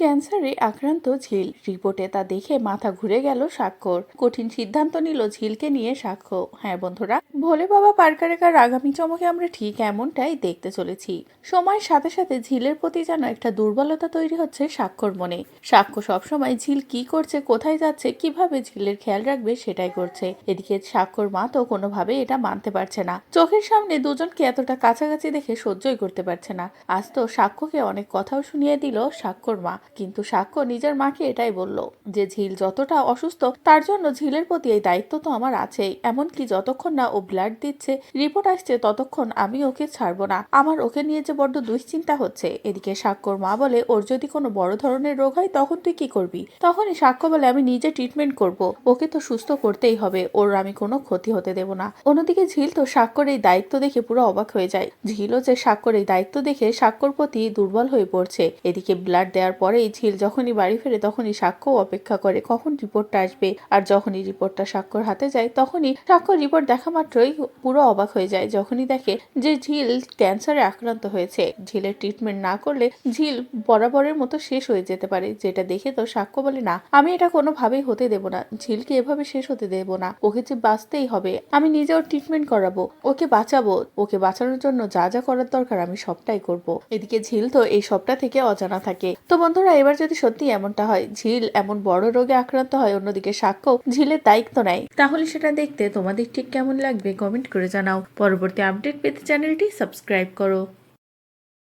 ক্যান্সারে আক্রান্ত ঝিল। রিপোর্টে তা দেখে মাথা ঘুরে গেল স্বাক্ষর। কঠিন সিদ্ধান্ত নিল ঝিলকে নিয়ে সাক্ষ্য হ্যাঁ বন্ধুরা, ভোলে বাবা পারকারেকার আগামী চমকে আমরা ঠিক এমনটাই দেখতে চলেছি। সময়ের সাথে সাথে ঝিলের প্রতি যেন একটা দুর্বলতা তৈরি হচ্ছে স্বাক্ষর মনে। সাক্ষ্য সবসময় ঝিল কি করছে, কোথায় যাচ্ছে, কীভাবে ঝিলের খেয়াল রাখবে সেটাই করছে। এদিকে স্বাক্ষর মা তো কোনোভাবে এটা মানতে পারছে না। চোখের সামনে দুজনকে এতটা কাছাকাছি দেখে সহ্যই করতে পারছে না। আজ তো সাক্ষ্যকে অনেক কথাও শুনিয়ে দিল স্বাক্ষর মা। কিন্তু সাক্ষ্য নিজের মাকে এটাই বলল যে ঝিল যতটা অসুস্থ, তার জন্য ঝিলের প্রতি এই দায়িত্ব তো আমার আছেই। এমনকি যতক্ষণ না ও ব্লাড দিচ্ছে, রিপোর্ট আসছে ততক্ষণ আমি ওকে ছাড়বো না। আমার ওকে নিয়ে যে বড্ড দুশ্চিন্তা হচ্ছে। এদিকে সাক্ষ্যর মা বলে, ওর যদি কোনো বড় ধরনের রোগ হয়, তখন তুই কি করবি? তখনই সাক্ষ্য বলে, আমি নিজে ট্রিটমেন্ট করব। ওকে তো সুস্থ করতেই হবে। ওর আমি কোনো ক্ষতি হতে দেব না। অন্যদিকে ঝিল তো সাক্ষ্যর এই দায়িত্ব দেখে পুরো অবাক হয়ে যায়। ঝিলও যে সাক্ষর এই দায়িত্ব দেখে সাক্ষ্যর প্রতি দুর্বল হয়ে পড়ছে। এদিকে ব্লাড দেওয়ার পরেই ঝিল যখনই বাড়ি ফেরে তখনই সাক্ষ্য অপেক্ষা করে কখন রিপোর্টটা আসবে। আর যখনই রিপোর্টটা সাক্ষ্যর হাতে যায় তখনই সাক্ষ্য রিপোর্ট দেখা মাত্রই পুরো অবাক হয়ে যায়। যখনই দেখে যে ঝিল ক্যান্সারে আক্রান্ত হয়েছে, ঝিলের ট্রিটমেন্ট না করলে ঝিল বরাবরের মতো শেষ হয়ে যেতে পারে। যেটা দেখে তো সাক্ষ্য বলে, না, আমি এটা কোনোভাবেই হতে দেব না। ঝিলকে এভাবে শেষ হতে দেব না। ওকে যে বাঁচতেই হবে, আমি নিজে ওর ট্রিটমেন্ট করাবো। ওকে বাঁচাবো। ওকে বাঁচানোর জন্য যা যা করার দরকার, আমি সবটাই করব। এদিকে ঝিল তো এই সবটা থেকে অজানা থাকে। তো বন্ধুরা এবার যদি সত্যি এমনটা হয়, ঝিল এমন বড় রোগে আক্রান্ত হয়, অন্যদিকে সাক্ষ্য ঝিলের দায়িত্ব নেয়। তাহলে সেটা দেখতে তোমাদের ঠিক কেমন লাগবে কমেন্ট করে জানাও। পরবর্তী আপডেট পেতে চ্যানেলটি সাবস্ক্রাইব করো।